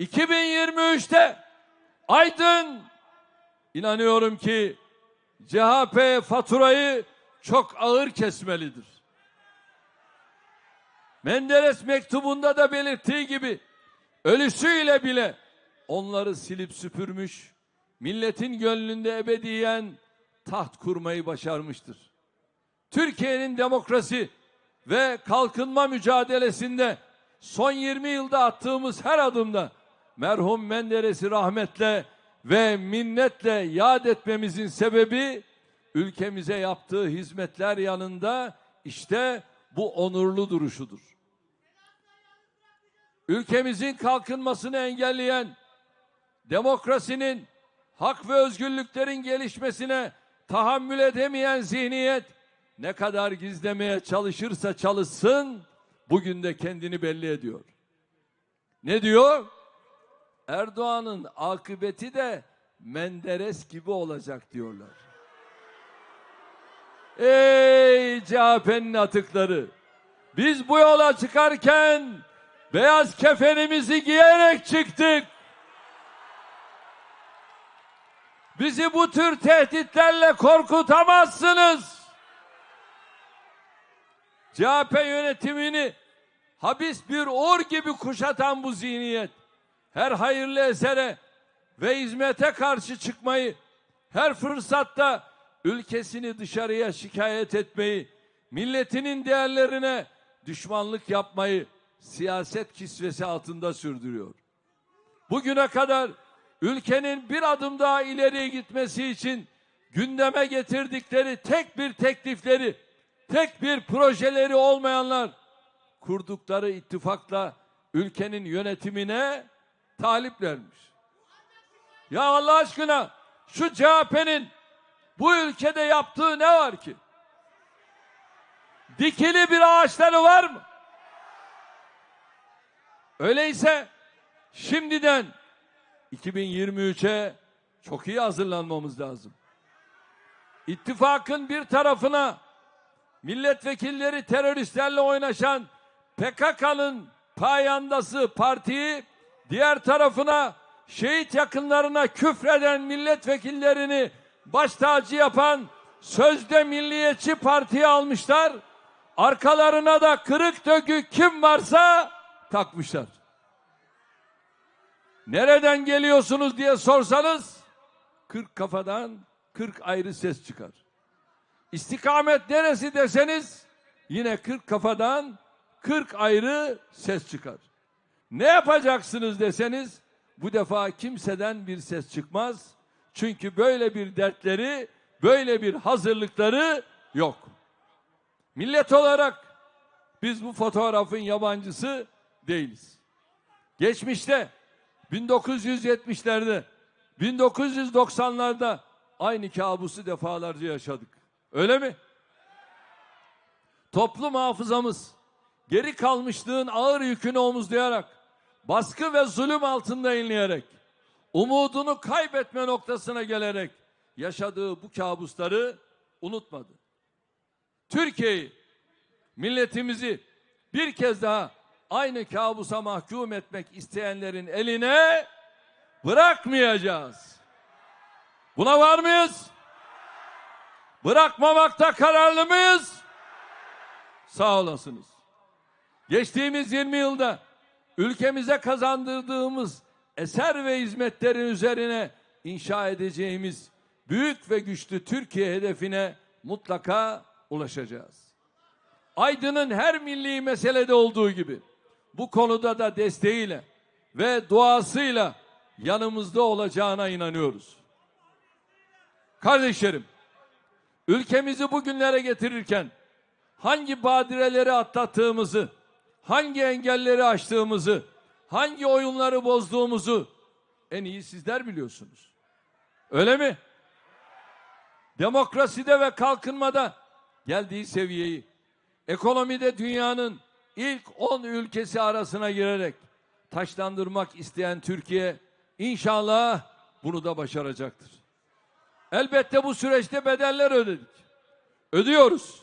2023'te Aydın inanıyorum ki CHP faturayı çok ağır kesmelidir. Menderes mektubunda da belirttiği gibi ölüsüyle bile onları silip süpürmüş, milletin gönlünde ebediyen taht kurmayı başarmıştır. Türkiye'nin demokrasi ve kalkınma mücadelesinde son 20 yılda attığımız her adımda merhum Menderes'i rahmetle ve minnetle yad etmemizin sebebi ülkemize yaptığı hizmetler yanında işte bu onurlu duruşudur. Ülkemizin kalkınmasını engelleyen demokrasinin hak ve özgürlüklerin gelişmesine tahammül edemeyen zihniyet ne kadar gizlemeye çalışırsa çalışsın bugün de kendini belli ediyor. Ne diyor? Erdoğan'ın akıbeti de Menderes gibi olacak diyorlar. Ey CHP'nin atıkları! Biz bu yola çıkarken beyaz kefenimizi giyerek çıktık. Bizi bu tür tehditlerle korkutamazsınız. CHP yönetimini habis bir or gibi kuşatan bu zihniyet her hayırlı esere ve hizmete karşı çıkmayı, her fırsatta ülkesini dışarıya şikayet etmeyi, milletinin değerlerine düşmanlık yapmayı siyaset kisvesi altında sürdürüyor. Bugüne kadar ülkenin bir adım daha ileriye gitmesi için gündeme getirdikleri tek bir teklifleri, tek bir projeleri olmayanlar kurdukları ittifakla ülkenin yönetimine taliplermiş. Ya Allah aşkına şu CHP'nin bu ülkede yaptığı ne var ki? Dikili bir ağaçları var mı? Öyleyse şimdiden 2023'e çok iyi hazırlanmamız lazım. İttifakın bir tarafına milletvekilleri teröristlerle oynaşan PKK'nın payandası partiyi diğer tarafına şehit yakınlarına küfreden milletvekillerini baş tacı yapan sözde milliyetçi partiye almışlar. Arkalarına da kırık dökük kim varsa takmışlar. Nereden geliyorsunuz diye sorsanız 40 kafadan 40 ayrı ses çıkar. İstikamet neresi deseniz yine 40 kafadan 40 ayrı ses çıkar. Ne yapacaksınız deseniz bu defa kimseden bir ses çıkmaz. Çünkü böyle bir dertleri, böyle bir hazırlıkları yok. Millet olarak biz bu fotoğrafın yabancısı değiliz. Geçmişte 1970'lerde, 1990'larda aynı kabusu defalarca yaşadık. Öyle mi? Toplum hafızamız geri kalmışlığın ağır yükünü omuzlayarak, baskı ve zulüm altında inleyerek, umudunu kaybetme noktasına gelerek yaşadığı bu kabusları unutmadı. Türkiye'yi, milletimizi bir kez daha aynı kabusa mahkum etmek isteyenlerin eline bırakmayacağız. Buna var mıyız? Bırakmamakta kararlı mıyız? Sağ olasınız. Geçtiğimiz 20 yılda ülkemize kazandırdığımız eser ve hizmetlerin üzerine inşa edeceğimiz büyük ve güçlü Türkiye hedefine mutlaka ulaşacağız. Aydın'ın her milli meselede olduğu gibi bu konuda da desteğiyle ve duasıyla yanımızda olacağına inanıyoruz. Kardeşlerim, ülkemizi bugünlere getirirken hangi badireleri atlattığımızı, hangi engelleri aştığımızı, hangi oyunları bozduğumuzu en iyi sizler biliyorsunuz. Öyle mi? Demokraside ve kalkınmada geldiği seviyeyi, ekonomide dünyanın ilk 10 ülkesi arasına girerek taşlandırmak isteyen Türkiye inşallah bunu da başaracaktır. Elbette bu süreçte bedeller ödedik. Ödüyoruz.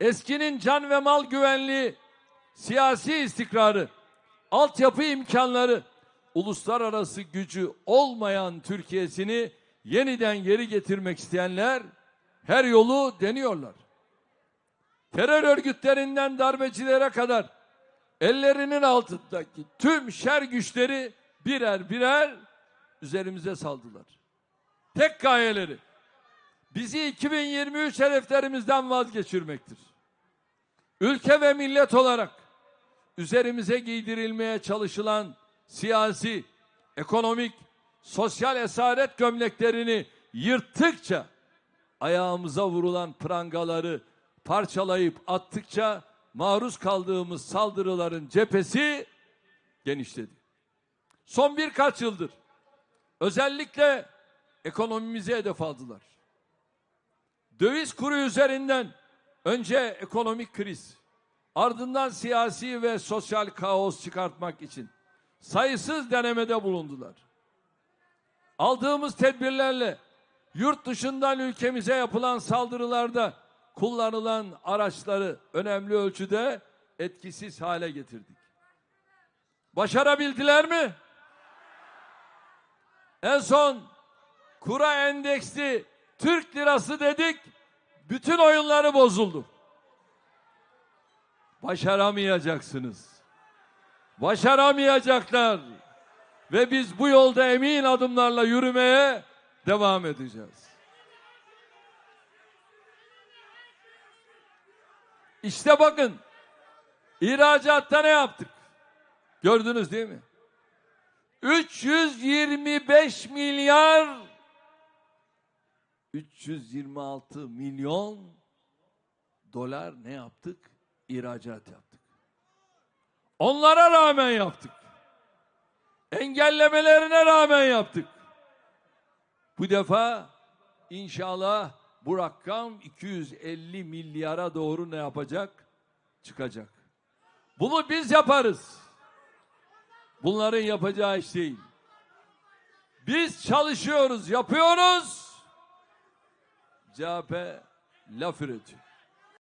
Eskinin can ve mal güvenliği, siyasi istikrarı, altyapı imkanları, uluslararası gücü olmayan Türkiye'sini yeniden geri getirmek isteyenler her yolu deniyorlar. Terör örgütlerinden darbecilere kadar ellerinin altındaki tüm şer güçleri birer birer üzerimize saldılar. Tek gayeleri bizi 2023 hedeflerimizden vazgeçirmektir. Ülke ve millet olarak üzerimize giydirilmeye çalışılan siyasi, ekonomik, sosyal esaret gömleklerini yırttıkça ayağımıza vurulan prangaları parçalayıp attıkça maruz kaldığımız saldırıların cephesi genişledi. Son birkaç yıldır özellikle ekonomimize hedef aldılar. Döviz kuru üzerinden önce ekonomik kriz, ardından siyasi ve sosyal kaos çıkartmak için sayısız denemede bulundular. Aldığımız tedbirlerle yurt dışından ülkemize yapılan saldırılarda kullanılan araçları önemli ölçüde etkisiz hale getirdik. Başarabildiler mi? En son kura endeksli Türk lirası dedik, bütün oyunları bozuldu. Başaramayacaksınız. Başaramayacaklar. Ve biz bu yolda emin adımlarla yürümeye devam edeceğiz. İşte bakın ihracatta ne yaptık? Gördünüz değil mi? 325 milyar 326 milyon dolar ne yaptık? İhracat yaptık. Onlara rağmen yaptık. Engellemelerine rağmen yaptık. Bu defa inşallah bu rakam 250 milyara doğru ne yapacak? Çıkacak. Bunu biz yaparız. Bunların yapacağı iş değil. Biz çalışıyoruz, yapıyoruz. CHP laf üretiyor.